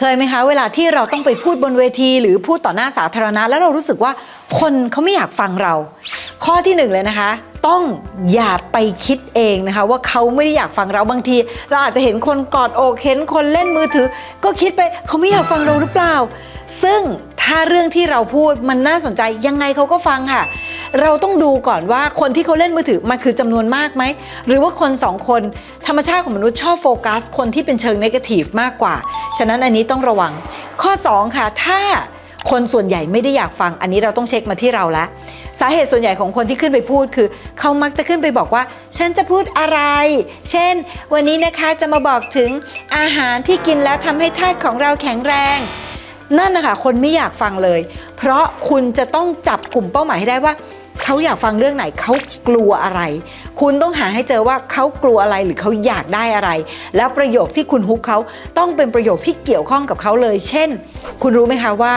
เคยไหมคะเวลาที่เราต้องไปพูดบนเวทีหรือพูดต่อหน้าสาธารณะ แล้วเรารู้สึกว่าคนเขาไม่อยากฟังเรา ข้อที่หนึ่งเลยนะคะ ต้องอย่าไปคิดเองนะคะ ว่าเขาไม่ได้อยากฟังเราบางที เราอาจจะเห็นคนกอดอกเห็นคนเล่นมือถือ ก็คิดไปเขาไม่อยากฟังเราหรือเปล่า ซึ่ง ถ้าเรื่องที่เราพูดมันน่าสนใจยังไงเขาก็ฟังค่ะ เราต้องดูก่อนว่าคนที่เขาเล่นมือถือมันคือจำนวนมากไหม หรือว่าคนสองคนธรรมชาติของมนุษย์ชอบโฟกัส คนที่เป็นเชิงนกาทีฟมากกว่า ฉะนั้นอันนี้ต้องระวัง ข้อ 2 ค่ะ ถ้าคนส่วนใหญ่ไม่ได้อยากฟัง อันนี้เราต้องเช็คมาที่เราแล้วสาเหตุส่วนใหญ่ของคนที่ขึ้นไปพูดคือ เขามักจะขึ้นไปบอกว่า ฉันจะพูดอะไร เช่น วันนี้นะคะจะมาบอกถึงอาหารที่กินแล้วทำให้ธาตุของเราแข็งแรง นั่นนะคะคนไม่อยากฟังเลย เพราะคุณจะต้องจับกลุ่มเป้าหมายให้ได้ว่าเขาอยากฟังเรื่องไหนเขากลัวอะไร คุณต้องหาให้เจอว่าเขากลัวอะไรหรือเขาอยากได้อะไร แล้วประโยคที่คุณฮุกเขาต้องเป็นประโยคที่เกี่ยวข้องกับเขาเลย เช่น คุณรู้ไหมคะว่า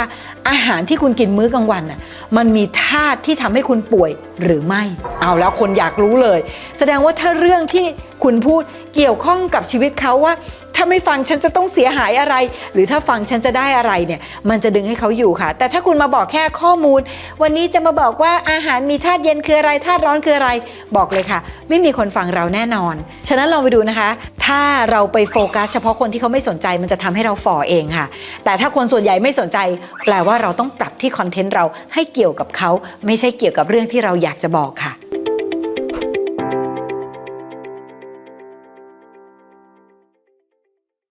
อาหารที่คุณกินมื้อกลางวันน่ะมันมีธาตุที่ทำให้คุณป่วยหรือไม่ เอาแล้วคนอยากรู้เลย แสดงว่าถ้าเรื่องที่ คุณพูดเกี่ยวข้องกับชีวิตเขาว่า ถ้าไม่ฟังฉันจะต้องเสียหายอะไร หรือถ้าฟังฉันจะได้อะไรเนี่ยมันจะดึงให้เขาอยู่ค่ะ แต่ถ้าคุณมาบอกแค่ข้อมูล วันนี้จะมาบอกว่าอาหารมีธาตุเย็นคืออะไรธาตุร้อนคืออะไรบอกเลยค่ะ ไม่มีคนฟังเราแน่นอน ฉะนั้นลองไปดูนะคะ ถ้าเราไปโฟกัสเฉพาะคนที่เขาไม่สนใจมันจะทำให้เราฝ่อเองค่ะ แต่ถ้าคนส่วนใหญ่ไม่สนใจ แปลว่าเราต้องปรับที่คอนเทนต์เราให้เกี่ยวกับเขาไม่ใช่เกี่ยวกับเรื่องที่เราอยากจะบอกค่ะ